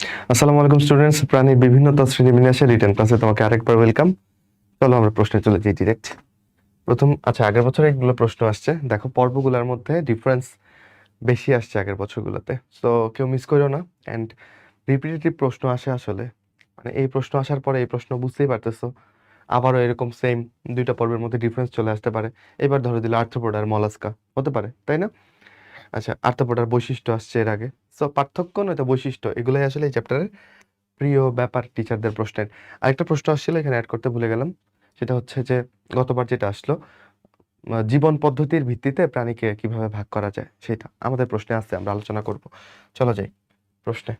আসসালামু আলাইকুম স্টুডেন্টস প্রাণীর বিভিন্নতা শ্রেণীবিন্যাসে রিটার্ন ক্লাসে তোমাকে আরেকবার ওয়েলকাম চলো আমরা প্রশ্নে চলে যাই ডিরেক্ট প্রথম আচ্ছা আগের বছর এইগুলো প্রশ্ন আসছে। দেখো, পর্বগুলোর মধ্যে ডিফারেন্স বেশি আসছে আগের বছরগুলোতে। তো কেউ মিস করো না। অ্যান্ড রিপিটেটিভ প্রশ্ন আসে আসলে। মানে এই প্রশ্ন আসার পরে এই প্রশ্ন বুঝতেই পারতেছো। আবারও এরকম সেম দুইটা পর্বের মধ্যে ডিফারেন্স চলে আসতে পারে। এবার ধরে দিল আর্থ্রোপোড আর মলাস্কা। হতে পারে, তাই না? আচ্ছা আর্থ্রোপোডার বৈশিষ্ট্য আসছে এর আগে। সো পার্থক্য নয়তো বৈশিষ্ট্য? এগুলোই আসলে এই চ্যাপ্টারের প্রিয় ব্যাপার টিচারদের প্রশ্নের। আরেকটা প্রশ্ন আসছিল, এখানে অ্যাড করতে ভুলে গেলাম। সেটা হচ্ছে যে, গতবার যেটা আসলো জীবন পদ্ধতির ভিত্তিতে প্রাণীকে কীভাবে ভাগ করা যায়, সেটা। আমাদের প্রশ্নে আসছে আমরা আলোচনা করব। চলো যাই, প্রশ্নে।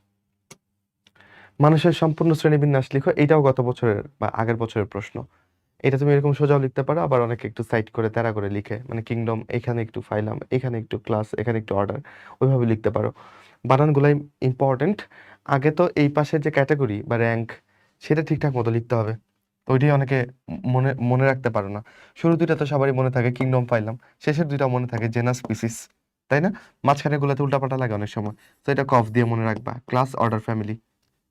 মানুষের সম্পূর্ণ শ্রেণীবিন্যাস লিখো, এটাও গত বছরের বা আগের বছরের প্রশ্ন। এটা তুমি এরকম সোজাও লিখতে পারো, আবার অনেকে একটু সাইড করে তেরা করে লিখে মানে কিংডম এখানে একটু ফাইলাম এখানে একটু ক্লাস এখানে একটু অর্ডার ওইভাবে লিখতে পারো। বানানগুলাই ইম্পর্টেন্ট আগে তো এই পাশের যে ক্যাটাগরি বা র্যাঙ্ক সেটা ঠিকঠাক মতো লিখতে হবে। ওইটাই অনেকে মনে মনে রাখতে পারো না। শুরু দুইটা তো সবারই মনে থাকে কিংডম ফাইলাম শেষের দুইটা মনে থাকে জেনাস স্পিসিস তাই না? মাঝখানে গুলোতে উল্টাপাল্টা লাগে অনেক সময়। তো এটা কফ দিয়ে মনে রাখবা ক্লাস অর্ডার ফ্যামিলি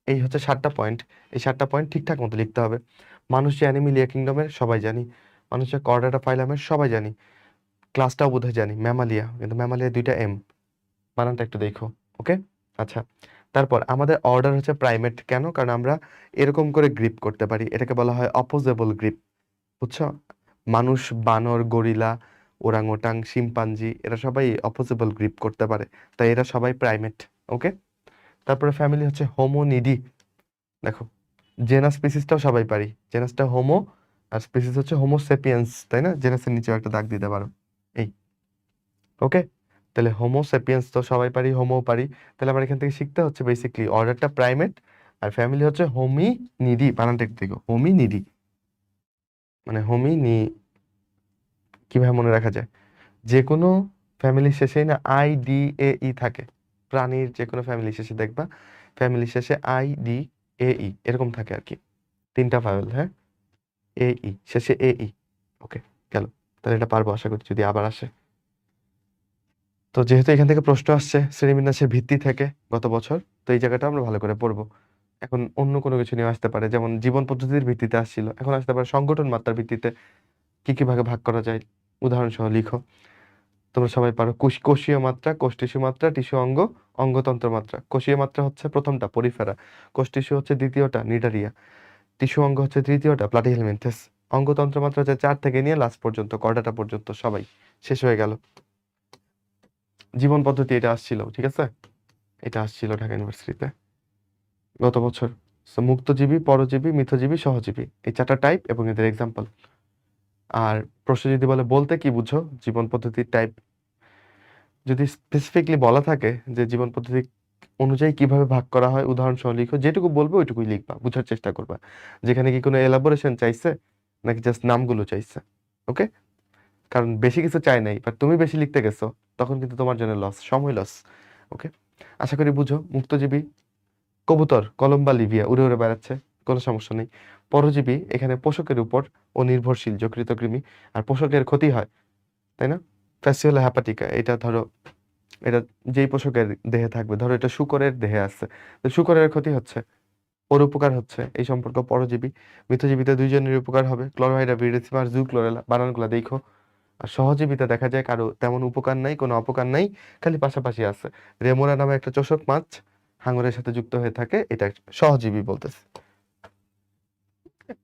এই হচ্ছে সাতটা পয়েন্ট এই সাতটা পয়েন্ট ঠিকঠাক মতো লিখতে হবে। মানুষ যে অ্যানিমিলিয়া কিংডমের সবাই জানি মানুষ যে কর্ডাটা ফাইলামের সবাই জানি ক্লাসটাও বোধহয় জানি ম্যামালিয়া কিন্তু ম্যামালিয়া দুইটা এম বানানটা একটু দেখো ওকে আচ্ছা তারপর আমাদের অর্ডার হচ্ছে প্রাইমেট কেন? কারণ আমরা এরকম করে গ্রিপ করতে পারি, এটাকে বলা হয় অপোজেবল গ্রিপ বুঝছ? মানুষ, বানর, গরিলা, ওরাংওটাং, শিম্পাঞ্জি, এরা সবাই অপোজেবল গ্রিপ করতে পারে, তাই এরা সবাই প্রাইমেট ওকে তারপরে ফ্যামিলি হচ্ছে হোমোনিডি দেখো জেনাস স্পিসিসটাও সবাই পারি। জেনাসটা হোমো আর স্পিসিস হচ্ছে হোমোসেপিয়েন্স তাই না? জেনাসের নিচেও একটা দাগ দিতে পারো। এই। ওকে তাহলে হোমো সেপিয়েন্স তো সবাই পারি হোমো পারি। তাহলে আমার এখান থেকে শিখতে হচ্ছে বেসিকলি অর্ডারটা প্রাইমেট আর ফ্যামিলি হচ্ছে হোমি নিডি বানানটা দেখো হোমি নিডি মানে হোমি নি কীভাবে মনে রাখা যায়? যে কোনো ফ্যামিলি শেষেই না আই ডি এ ই থাকে। প্রাণীর যে কোনো ফ্যামিলি শেষে দেখবা। ফ্যামিলি শেষে আই ডি এ ই এরকম থাকে আর কি। তিনটা ফাইল হ্যাঁ? এ ই শেষে এ ই ওকে গেল। তাহলে এটা পারব আশা করি, যদি আবার আসে। তো যেহেতু এখান থেকে প্রশ্ন আসছে, শ্রেণীবিন্যাসের ভিত্তি থেকে গত বছর, তো এই জায়গাটা আমরা ভালো করে পড়ব। এখন অন্য কোনো কিছু নিয়ে আসতে পারে, যেমন জীবন পদ্ধতির ভিত্তিতে আসছিল। এখন আসতে পারে সংগঠন মাত্রার ভিত্তিতে কি কি ভাগে ভাগ করা যায় উদাহরণ সহ লিখো। তোমরা সবাই পারো। কোষ- কোষীয় মাত্রা কোষ টিস্যু মাত্রা, টিস্যু অঙ্গ, অঙ্গতন্ত্র মাত্রা। কোষীয় মাত্রা হচ্ছে প্রথমটা, পরিফেরা। কোষ টিস্যু হচ্ছে দ্বিতীয়টা, নিডারিয়া। টিস্যু অঙ্গ হচ্ছে তৃতীয়টা প্লাটিহেলমিনথেস অঙ্গতন্ত্র মাত্রা হচ্ছে চার থেকে নিয়ে লাস্ট পর্যন্ত কর্ডাটা পর্যন্ত, সবাই। শেষ হয়ে গেল। জীবন পদ্ধতি এটা আসছিল, ঠিক আছে? এটা আসছিল ঢাকা ইউনিভার্সিটিতে। গত বছর। মুক্তজীবী, পরজীবী, মিথজীবী, সহজীবী। এই চারটা টাইপ এবং এদের এক্সাম্পল আর প্রশ্ন যদি বলে, বলতে কি বুঝো? জীবন পদ্ধতির টাইপ যদি স্পেসিফিকলি বলা থাকে যে জীবন পদ্ধতি অনুযায়ী কীভাবে ভাগ করা হয় উদাহরণ সহ লিখো, যেটুকু বলবে ওইটুকুই লিখবা, বুঝার চেষ্টা করবা। যেখানে কি কোনো এলাবোরেশন চাইছে, নাকি জাস্ট নামগুলো চাইছে ওকে কারণ বেশি কিছু চাই নাই বাট তুমি বেশি লিখতে গেছো, তখন কিন্তু তোমার জন্য লস সময় লস ওকে আশা করি বুঝো, মুক্তজীবী, কবুতর, কলম্বা লিভিয়া, উড়ে উড়ে বেড়াচ্ছে, কোনো সমস্যা নেই। পরজীবী এখানে পোষকের উপর ও নির্ভরশীল যকৃত কৃমি আর পোষকের ক্ষতি হয়, তাই না? ফ্যাসিওলা হ্যাপাটিকা এটা ধরো, এটা যেই পোষকের দেহে থাকবে, ধরো এটা শুকরের দেহে আছে। তো শুকরের ক্ষতি হচ্ছে, ওর উপকার হচ্ছে, এই সম্পর্ক পরজীবী, মিথজীবীতে দুইজনের উপকার হবে। ক্লোরাইডা ভিরেসিমার জু ক্লোরেলা বানানগুলো দেখো। আর সহজীবিতা দেখা যায় কারও তেমন উপকার নাই, কোনো অপকার নাই, খালি পাশাপাশি আছে। রেমোরা নামে একটা চোষক মাছ হাঙরের সাথে যুক্ত হয়ে থাকে, এটা সহজীবী বলতেছে।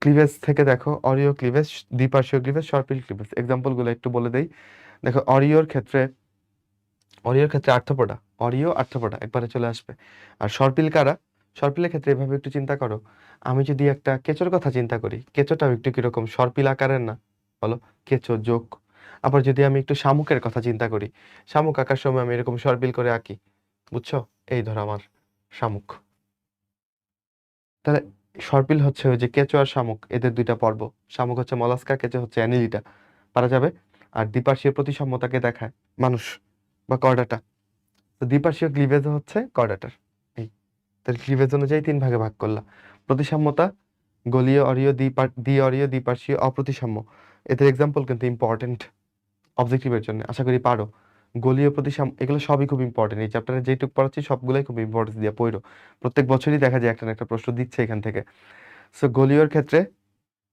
ক্লিভেজ থেকে দেখো অরিও ক্লিভেজ দ্বিপার্শ্বীয় ক্লিভেজ সর্পিল ক্লিভেজ এক্সাম্পলগুলো একটু বলে দেই। দেখো অরিওর ক্ষেত্রে অরিওর ক্ষেত্রে আর্থপোডা অরিও আর্থপোডা একবারে চলে আসবে। আর সর্পিল কারা? সর্পিলের ক্ষেত্রে এভাবে একটু চিন্তা করো। আমি যদি একটা কেঁচোর কথা চিন্তা করি, কেঁচোটাও একটু কীরকম সর্পিল আকারের না, বলো? কেঁচো যোগ। আবার যদি আমি একটু শামুকের কথা চিন্তা করি, শামুক আঁকার সময় আমি এরকম সর্পিল করে আঁকি, বুঝছ? এই ধর আমার শামুক। তাহলে সর্পিল হচ্ছে ওই যে কেঁচো আর শামুক, এদের দুইটা পর্ব। শামুক হচ্ছে মলাস্কা, কেঁচো হচ্ছে অ্যানিলিটা। পারা যাবে? আর দ্বিপার্শ্বীয় প্রতিসাম্যতাকে দেখায় মানুষ বা কর্ডাটা তো দ্বিপার্শ্বীয় ক্লিভেজ হচ্ছে কর্ডাটার এই। তাহলে ক্লিভেজ অনুযায়ী তিন ভাগে ভাগ করলাম। প্রতিসাম্যতা গলীয় অরীয়, দ্বিপার দ্বি অরীয় দ্বিপার্শ্বীয়, অপ্রতিসাম্য। এদের এক্সাম্পল কিন্তু ইম্পর্টেন্ট অবজেক্টিভের জন্য। আশা করি পারো। গলীয় প্রতিসাম, এগুলো সবই খুব ইম্পর্টেন্ট এই চ্যাপ্টারে যেটুকু পড়াচ্ছি, সবগুলোই খুব ইম্পর্টেন্স দিয়ে পড়ো। প্রত্যেক বছরই দেখা যায় একটা না একটা প্রশ্ন দিচ্ছে এখান থেকে। সো গলীয়র ক্ষেত্রে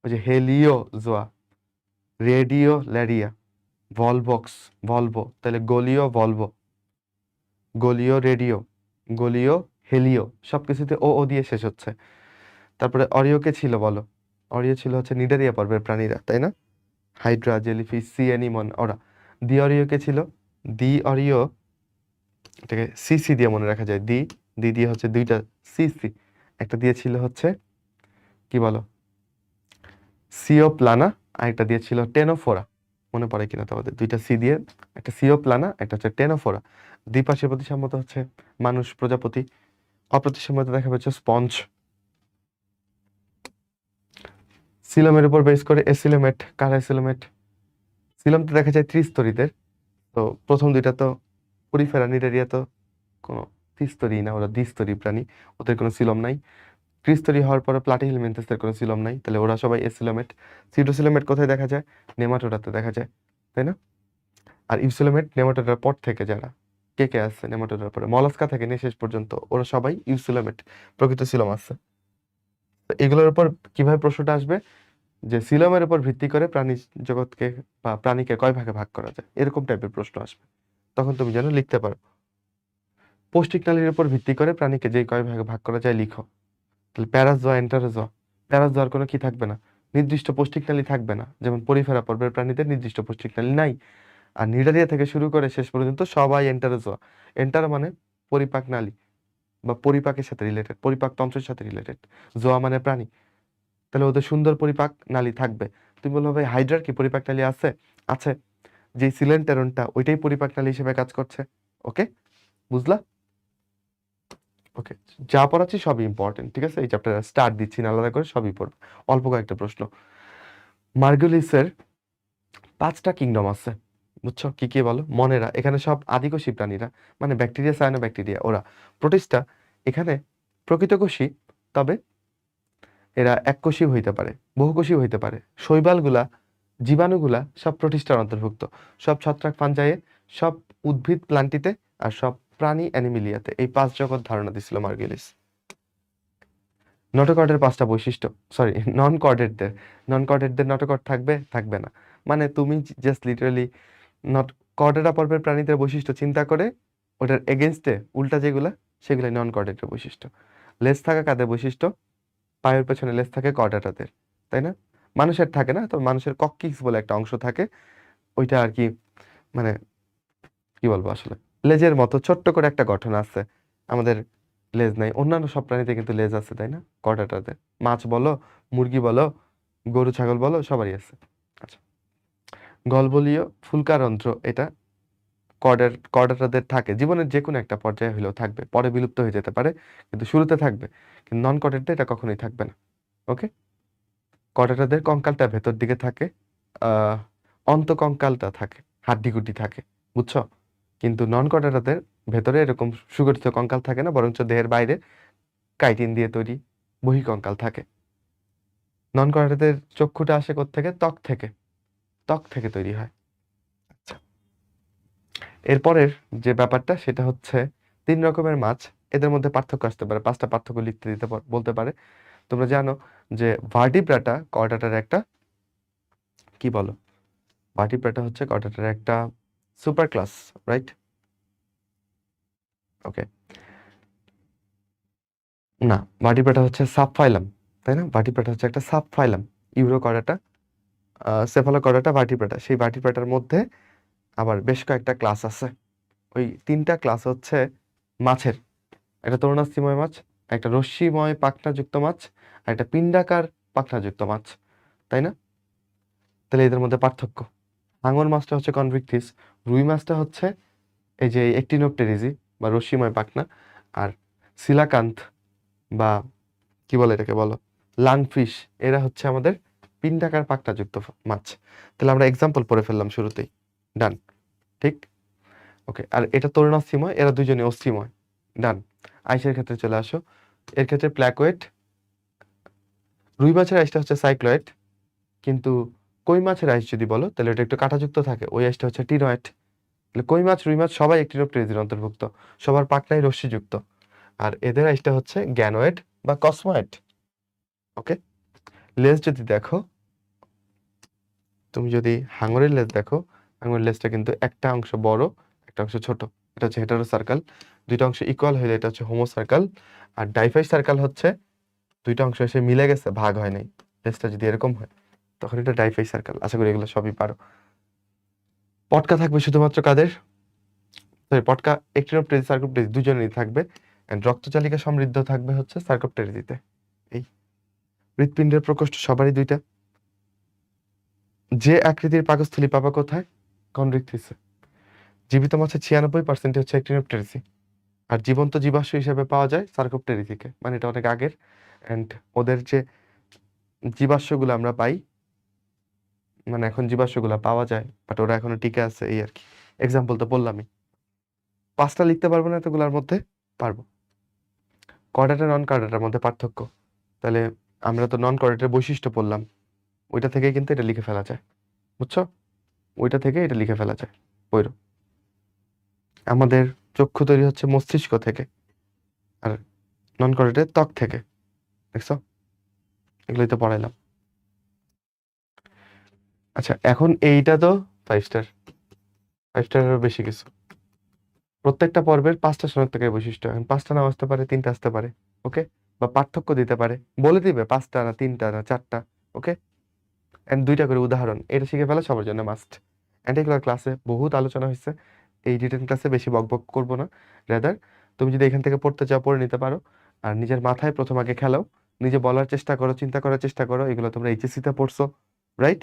ওই যে heliozoa radiolaria Volvox ভলভো তাহলে গলীয় ভলভো গলীয় রেডিও, গলীয় হেলিও সব কিছুতে ও ও দিয়ে শেষ হচ্ছে। তারপরে অরিওকে ছিল বলো? অরিও ছিল হচ্ছে নিডারিয়া পর্বের প্রাণীরা, তাই না? হাইড্রা জেলিফিস সি অ্যানিমন, ওরা। দি অরিওকে ছিল? দি অরিও এটাকে সি সি দিয়ে মনে রাখা যায়। দি দি দিয়ে হচ্ছে দুইটা সি সি একটা দিয়েছিল হচ্ছে, কি বলো? সিও প্লানা আর একটা দিয়েছিল টেনোফোরা। মনে পড়ে কিনা তোমাদের? দুইটা সি দিয়ে, একটা সিও প্লানা একটা হচ্ছে টেনোফোরা। দ্বিপাশে প্রতিসম্মত হচ্ছে মানুষ, প্রজাপতি। অপ্রতিসম্মত দেখা যাচ্ছে স্পঞ্জ। সিলমের উপর বেস করে এসিলোমেট, কার এসিলোমেট? সিলম তো দেখা যায় ত্রিস্তরীদের। তো প্রথম দুইটা তো পরিফেরা নিডারিয়া তো কোনো ত্রিস্তরী না, ওরা দ্বিস্তরী প্রাণী, ওদের কোনো সিলম নাই। ত্রিস্তরী হওয়ার পরে প্লাটিহেলমিনথেসের কোনো সিলম নাই, তাহলে ওরা সবাই এসিলোমেট। সিটোসিলোমেট কোথায় দেখা যায়? নেমাটোডাতে দেখা যায়, তাই না? আর ইউসিলোমেট নেমাটোডার পর থেকে যারা, কে কে আছে নেমাটোডার পরে? মলাস্কা থেকে নিয়ে শেষ পর্যন্ত ওরা সবাই ইউসিলোমেট, প্রকৃত সিলম আছে। এগুলোর উপর কীভাবে প্রশ্নটা আসবে? যে সিলমের উপর ভিত্তি করে প্রাণী জগৎকে বা প্রাণীকে কয় ভাগে ভাগ করা যায়? এরকম টাইপের প্রশ্ন আসবে। তখন তুমি যেন লিখতে পারো। পৌষ্টিক নালীর উপর ভিত্তি করে প্রাণীকে যে কয় ভাগে ভাগ করা যায় লিখো। তাহলে প্যারাজোয়া এন্টারোজোয়া প্যারাজোয়ার কোনো কি থাকবে না? নির্দিষ্ট পৌষ্টিক নালী থাকবে না। যেমন পরিফেরা পর্বের প্রাণীদের নির্দিষ্ট পৌষ্টিক নালী নাই। আর নিডারিয়া থেকে শুরু করে শেষ পর্যন্ত সবাই এন্টারোজোয়া এন্টার মানে পরিপাক নালী বা পরিপাকের সাথে রিলেটেড পরিপাক তন্ত্রের সাথে রিলেটেড জোয়া মানে প্রাণী। তাহলে ওদের সুন্দর পরিপাক নালী থাকবে। তুমি বলব ভাই, হাইড্রার কি পরিপাক নালী আছে? আছে। যে সিলেন্টেরনটা ওইটাই পরিপাক নালী হিসেবে কাজ করছে। ওকে বুঝলা? ওকে যা পড়াচ্ছি সবই ইম্পর্টেন্ট ঠিক আছে? এই চ্যাপ্টার স্টার্ট দিচ্ছি, না আলাদা করে সবই পড়বে। অল্প কয়েকটা প্রশ্ন। মার্গুলিসের পাঁচটা কিংডম আছে, বুঝছ? কি কি বলো? মনেরা, এখানে সব আদিকোষী প্রাণীরা মানে ব্যাকটেরিয়া সায়ানো ব্যাকটেরিয়া ওরা। প্রোটিস্টা এখানে প্রকৃতকোষী, তবে এরা এককোষী হইতে পারে বহুকোষী হইতে পারে। শৈবালগুলা, জীবাণুগুলা সব প্রতিষ্ঠার অন্তর্ভুক্ত। সব ছত্রাক ফাঞ্জায়ে সব উদ্ভিদ প্লান্টিতে আর সব প্রাণী অ্যানিমিলিয়াতে এই পাঁচ জগৎ ধারণা দিছিল মার্গেলিস। নটোকর্ডের পাঁচটা বৈশিষ্ট্য সরি নন কর্ডেটদের নন কর্ডেটদের নটোকর্ড থাকবে থাকবে না। মানে তুমি জাস্ট লিটারালি নট কর্ডেরা পর্বের প্রাণীদের বৈশিষ্ট্য চিন্তা করে ওটার এগেনস্টে উল্টা যেগুলা, সেগুলাই নন কর্ডেটের বৈশিষ্ট্য। লেস থাকা কাদের বৈশিষ্ট্য? পায়ের পেছনে লেজ থাকে কর্ডাটাদের, তাই না? মানুষের থাকে না? তো মানুষের ককিক্স বলে একটা অংশ থাকে। ওইটা আর কি মানে কি বলব আসলে? লেজের মতো ছোট্ট করে একটা গঠন আছে। আমাদের লেজ নাই। অন্যান্য সব প্রাণীতে কিন্তু লেজ আছে, তাই না? কর্ডাটাদের। মাছ বলো, মুরগি বলো, গরু, ছাগল বলো, সবারই আছে। আচ্ছা। গলবলীয় ফুলকারন্ধ্র এটা কর্ডার কর্ডাটাদের থাকে। জীবনের যে কোনো একটা পর্যায়ে হলেও থাকবে। পরে বিলুপ্ত হয়ে যেতে পারে, কিন্তু শুরুতে থাকবে। কিন্তু নন কর্ডেটদের এটা কখনোই থাকবে না। ওকে? কর্ডেটাদের কঙ্কালটা ভেতর দিকে থাকে আহ অন্তকঙ্কালটা থাকে, হাড্ডিগুড্ডি থাকে, বুঝছ? কিন্তু নন কর্ডেটাদের ভেতরে এরকম সুগঠিত কঙ্কাল থাকে না, বরঞ্চ দেহের বাইরে কাইটিন দিয়ে তৈরি বহি কঙ্কাল থাকে। নন কর্ডেটাদের চক্ষুটা আসে থেকে ত্বক থেকে। ত্বক থেকে তৈরি হয়। এরপরের যে ব্যাপারটা, সেটা হচ্ছে তিন রকমের মাছ, এদের মধ্যে পার্থক্য আসতে পারে। পাঁচটা পার্থক্য লিখতে দিতে বলতে পারে। তোমরা জানো যে ভার্টিব্রাটা কর্ডাটার একটা, কি বলো? ভার্টিব্রাটা হচ্ছে কর্ডাটার একটা সুপার ক্লাস, রাইট? ওকে। না, ভার্টিব্রাটা হচ্ছে সাবফাইলাম, তাই না? ভার্টিব্রাটা হচ্ছে একটা subphylum, urochordata cephalochordata, vertebrata. সেই ভার্টিব্রাটার মধ্যে আবার বেশ কয়েকটা ক্লাস আছে। ওই তিনটা ক্লাস হচ্ছে মাছের। একটা তরুণাস্থিময় মাছ, একটা রশ্মিময় পাখনাযুক্ত মাছ, আর একটা পিণ্ডাকার পাখনাযুক্ত মাছ। তাই না? তাহলে এদের মধ্যে পার্থক্য। হাঙর মাছটা হচ্ছে কনভিক্টিস রুই মাছটা হচ্ছে এই যে একটিনোপটেরিজি বা রশ্মিময় পাখনা, আর সিলাকান্ত বা কি বলে এটাকে বলো? লাংফিশ এরা হচ্ছে আমাদের পিণ্ডাকার পাখনাযুক্ত মাছ। তাহলে আমরা এক্সাম্পল পড়ে ফেললাম শুরুতেই। ডান ঠিক? ওকে আর এটা তরুণাস্থিময় এরা দুজনে অস্থিময় ডান আইসের ক্ষেত্রে চলে আসো। এর ক্ষেত্রে প্ল্যাকোয়েট রুই মাছের আইসটা হচ্ছে সাইক্লয়েড কিন্তু কই মাছের আইস যদি বলো, তাহলে এটা একটু কাঁটাযুক্ত থাকে। ওই আইসটা হচ্ছে টিনয়েড তাহলে কই মাছ, রুই মাছ, সবাই একটি একটিনোপ্টেরিজির অন্তর্ভুক্ত। সবার পাকনাই রশ্মিযুক্ত। আর এদের আইসটা হচ্ছে গ্যানোয়েড বা কসময়েড ওকে লেজ যদি দেখো, তুমি যদি হাঙরের লেজ দেখো হাঙরের লেজটা কিন্তু একটা অংশ বড়, একটা অংশ ছোট। এটা হচ্ছে হেটারো সার্কেল দুইটা অংশ ইকুয়াল হলে এটা হচ্ছে হোমো সার্কেল আর ডাইফাই সার্কেল হচ্ছে দুইটা অংশ এসে মিলে গেছে, ভাগ হয় নাই। লেজটা যদি এরকম হয়, তখন এটা ডাইফাই সার্কেল আশা করি এগুলো সবই পারো। পটকা থাকবে শুধুমাত্র কাদের? সরি পটকা একটিনোপ্টেরিজ সার্কোপ্টেরিজ দুজনেরই থাকবে। এন্ড রক্তচালিকা সমৃদ্ধ থাকবে হচ্ছে সার্কোপ্টেরিজিতে এই হৃৎপিণ্ডের প্রকোষ্ঠ সবারই দুইটা। যে আকৃতির পাকস্থলী পাবা কোথায়? জীবিত মাছের ছিয়ানব্বই পার্সেন্ট হচ্ছে একটিনোপ্টেরিসি আর জীবন্ত জীবাশ্ম হিসেবে পাওয়া যায় সার্কোপ্টেরিজিকে মানে এটা অনেক আগের। অ্যান্ড ওদের যে জীবাশ্মগুলো আমরা পাই মানে এখন জীবাশ্মগুলো পাওয়া যায় বাট ওরা এখনও টিকে আছে এই আর কি। এক্সাম্পল তো বললামই। পাঁচটা লিখতে পারব না এতগুলোর মধ্যে? পারব। কর্ডাটা নন কর্ডাটার মধ্যে পার্থক্য। তাহলে আমরা তো নন কর্ডাটের বৈশিষ্ট্য পড়লাম। ওইটা থেকে কিন্তু এটা লিখে ফেলা যায়। বুঝছ? ওইটা থেকে এটা লিখে ফেলা যায় পৈর আমাদের চক্ষু তৈরি হচ্ছে মস্তিষ্ক থেকে আর নন কর্ডাটের ত্বক থেকে, দেখছ? এগুলোই তো পড়াইলাম। আচ্ছা এখন এইটা তো ফাইভ স্টার ফাইভ স্টারেরও বেশি কিছু। প্রত্যেকটা পর্বের পাঁচটা শনাক্তকারী বৈশিষ্ট্য, এখন পাঁচটা নাম আসতে পারে, তিনটা আসতে পারে ওকে বা পার্থক্য দিতে পারে, বলে দিবে পাঁচটা না তিনটা না চারটা ওকে এন্ড দুইটা করে উদাহরণ, এটা শিখে ফেলা সবার জন্য মাস্ট অ্যান্ড এগুলোর ক্লাসে বহুত আলোচনা হয়েছে। এই রিটেন ক্লাসে বেশি বকবক করব না। রেদার তুমি যদি এখান থেকে পড়তে চাও, পড়ে নিতে পারো। আর নিজের মাথায় প্রথম আগে খেলাও। নিজে বলার চেষ্টা করো, চিন্তা করার চেষ্টা করো, এগুলো তোমরা এইচএসসিতে পড়ছো রাইট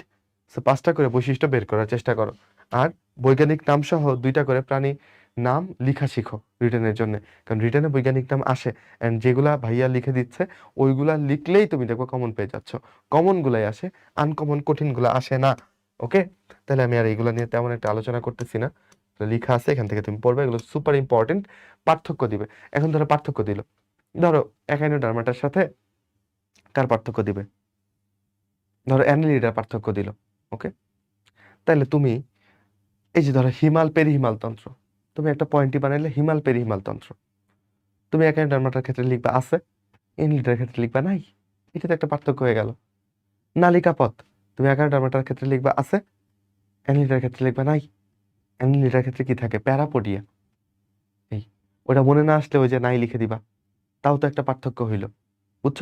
সো পাঁচটা করে বৈশিষ্ট্য বের করার চেষ্টা করো। আর বৈজ্ঞানিক নাম সহ দুইটা করে প্রাণী নাম লিখা শিখো রিটেনের জন্য। কারণ রিটেনে বৈজ্ঞানিক নাম আসে অ্যান্ড যেগুলা ভাইয়া লিখে দিচ্ছে, ওইগুলা লিখলেই তুমি দেখো কমন পেয়ে যাচ্ছ। কমনগুলাই আসে আনকমন কঠিনগুলা আসে না ওকে তাহলে আমি আর এইগুলো নিয়ে তেমন একটা আলোচনা করতেছি না। লেখা আছে, এখান থেকে তুমি পড়বে, এগুলো সুপার ইম্পর্টেন্ট পার্থক্য দিবে। এখন ধরো পার্থক্য দিল। ধরো একাইনোডার্মাটার সাথে কার পার্থক্য দিবে? ধরো অ্যানিলিডার পার্থক্য দিল ওকে তাহলে তুমি, এই যে ধরো হিমাল, পেরিহিমাল তন্ত্র তুমি একটা পয়েন্টই বানাইলে হিমাল পেরি হিমালতন্ত্র তুমি একাইনোডার্মাটার ক্ষেত্রে লিখবা আছে অ্যানিলিডার ক্ষেত্রে লিখবা নাই এটা তো একটা পার্থক্য হয়ে গেল। নালিকা পথ, তুমি একাইনোডার্মাটার ক্ষেত্রে লিখবা আছে অ্যানিলিডার ক্ষেত্রে লিখবা নাই অ্যানিলিডার ক্ষেত্রে কি থাকে? প্যারাপোডিয়া। এই, ওটা মনে না আসলে ওই যে নাই লিখে দিবা, তাও তো একটা পার্থক্য হইল। বুঝছ?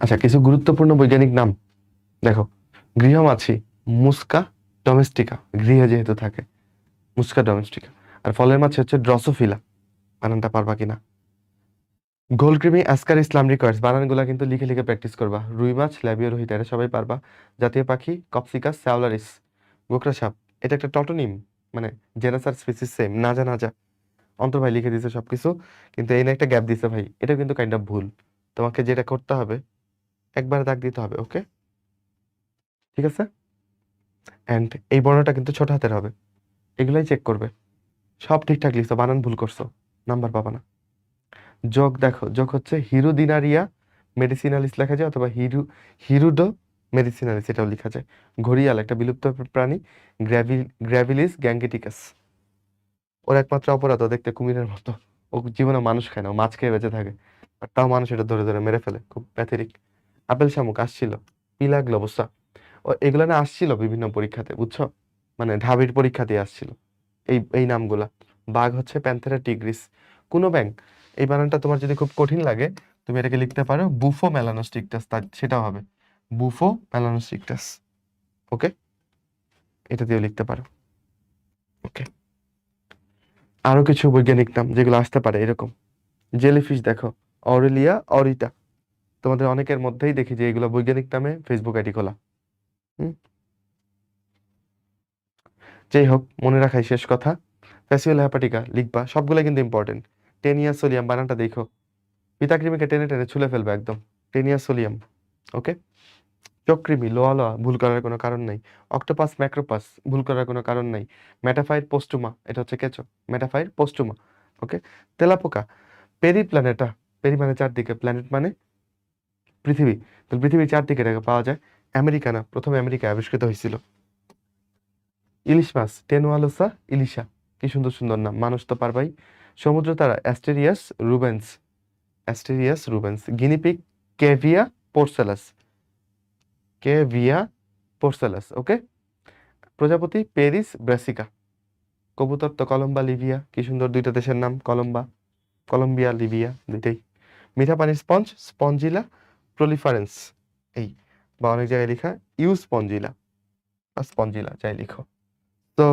আচ্ছা কিছু গুরুত্বপূর্ণ বৈজ্ঞানিক নাম। দেখো গৃহমাছি মুস্কা ডোমেস্টিকা, গৃহে যেহেতু থাকে, মুস্কা ডোমেস্টিকা। আর ফলের মাছ হচ্ছে ড্রসোফিলা, বানানটা পারবা কিনা? গোলক্রিমি অ্যাসকার ইসলাম রিকোয়ার্স বানানগুলা কিন্তু লিখে লিখে প্র্যাকটিস করবা। রুই মাছ, ল্যাবিও রোহিত এটা সবাই পারবা। জাতীয় পাখি, কপসিকাস, স্যাওলারিস গোকরা সাপ। এটা একটা টটোনিম মানে জেনাসার স্পিসিস সেম না যা না যা। অন্তর ভাই লিখে দিছে সব কিছু কিন্তু এই না একটা গ্যাপ দিছে ভাই। এটা কিন্তু কাইন্ড অফ ভুল। তোমাকে যেটা করতে হবে একবার দাগ দিতে হবে ওকে ঠিক আছে? অ্যান্ড এই বর্ণটা কিন্তু ছোট হাতের হবে। এগুলাই চেক করবে। সব ঠিকঠাক লিখছো, বানান ভুল করছ, নাম্বার পাবা না। যোগ দেখো, যোগ হচ্ছে হিরুদিনারিয়া মেডিসিনালিস লেখা যায় অথবা হিরু, হিরুডো মেডিসিনালিস এটাও লেখা যায়। ঘড়িয়াল, একটা বিলুপ্ত প্রাণী, গ্র্যাভি, গ্র্যাভিলিস গ্যাঙ্গেটিকাস ওর একমাত্র অপরাধ দেখতে কুমিরের মতো। ও জীবনে মানুষ খায় না মাছ খেয়ে বেঁচে থাকে। আর তাও মানুষ এটা ধরে ধরে মেরে ফেলে, খুব প্যাথেরিক আপেল শামুক আসছিল, পিলা গ্লোবসা ও এগুলো না আসছিল বিভিন্ন পরীক্ষাতে, বুঝছ? মানে ঢাবির পরীক্ষা দিয়ে আসছিল। এই এই নামগুলা। বাঘ হচ্ছে প্যান্থেরা টিগ্রিস। কোনো ব্যাংক এই বানানটা তোমার যদি খুব কঠিন লাগে, তুমি এটাকে লিখতে পারো, বুফো মেলানোস্টিকটাস, তার সেটাও হবে। বুফো মেলানোস্টিকটাস। ওকে? এটা দিয়েও লিখতে পারো। ওকে। আরও কিছু বৈজ্ঞানিক নাম যেগুলো আসতে পারে এরকম। জেলিফিশ দেখো, অরেলিয়া, অরিটা। তোমাদের অনেকের মধ্যেই দেখি যে এগুলো বৈজ্ঞানিক নামে ফেসবুক আইডি খোলা। যাই হোক, মনে রাখাই শেষ কথা। ফ্যাসিওল হ্যাপাটিকা লিখবা সবগুলো কিন্তু ইম্পর্টেন্ট টেনিয়া সোলিয়াম বানানটা দেখো। পিতাকৃমিকে টেনে টেনে ছুলে ফেলবে একদম। টেনিয়া সোলিয়াম ওকে চক্রিমি লোয়া লোয়া ভুল করার কোনো কারণ নাই। অক্টোপাস ম্যাক্রোপাস ভুল করার কোনো কারণ নাই। মেটাফাইর পোস্টুমা এটা হচ্ছে কেঁচো। মেটাফাইর পোস্টুমা ওকে তেলাপোকা পেরি প্ল্যানেটা পেরি মানে চারদিকে প্ল্যানেট মানে পৃথিবী, তো পৃথিবীর চারদিকে এটাকে পাওয়া যায়। আমেরিকানা প্রথমে আমেরিকা আবিষ্কৃত হয়েছিল। ইলিশ মাছ, টেনুয়ালোসা ইলিশা। কি সুন্দর সুন্দর নাম। মানুষ তো পারবাই। সমুদ্র তারা, অ্যাস্টেরিয়াস রুবেন্স। অ্যাস্টেরিয়াস রুবেন্স। গিনিপিক কেভিয়া পোর্সেলাস। কেভিয়া পোর্সেলাস, ওকে? প্রজাপতি পেরিস ব্রাসিকা। কবুতর তো কলম্বা লিবিয়া কি সুন্দর দুইটা দেশের নাম, কলম্বা। কলম্বিয়া লিবিয়া দুইটাই। মিঠা পানির স্পঞ্জ, স্পঞ্জিলা প্রলিফারেন্স এই বা অনেক জায়গায় লেখা ইউ স্পঞ্জিলা বা স্পঞ্জিলা, যাই লিখো। তো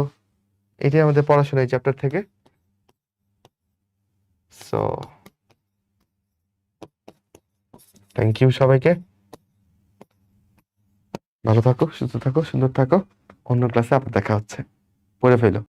এটাই আমাদের পড়াশোনা এই চ্যাপ্টার থেকে। সো থ্যাংক ইউ সবাইকে। ভালো থাকো, সুস্থ থাকো, সুন্দর থাকো। অন্য ক্লাসে আবার দেখা হচ্ছে। পড়ে ফেলো।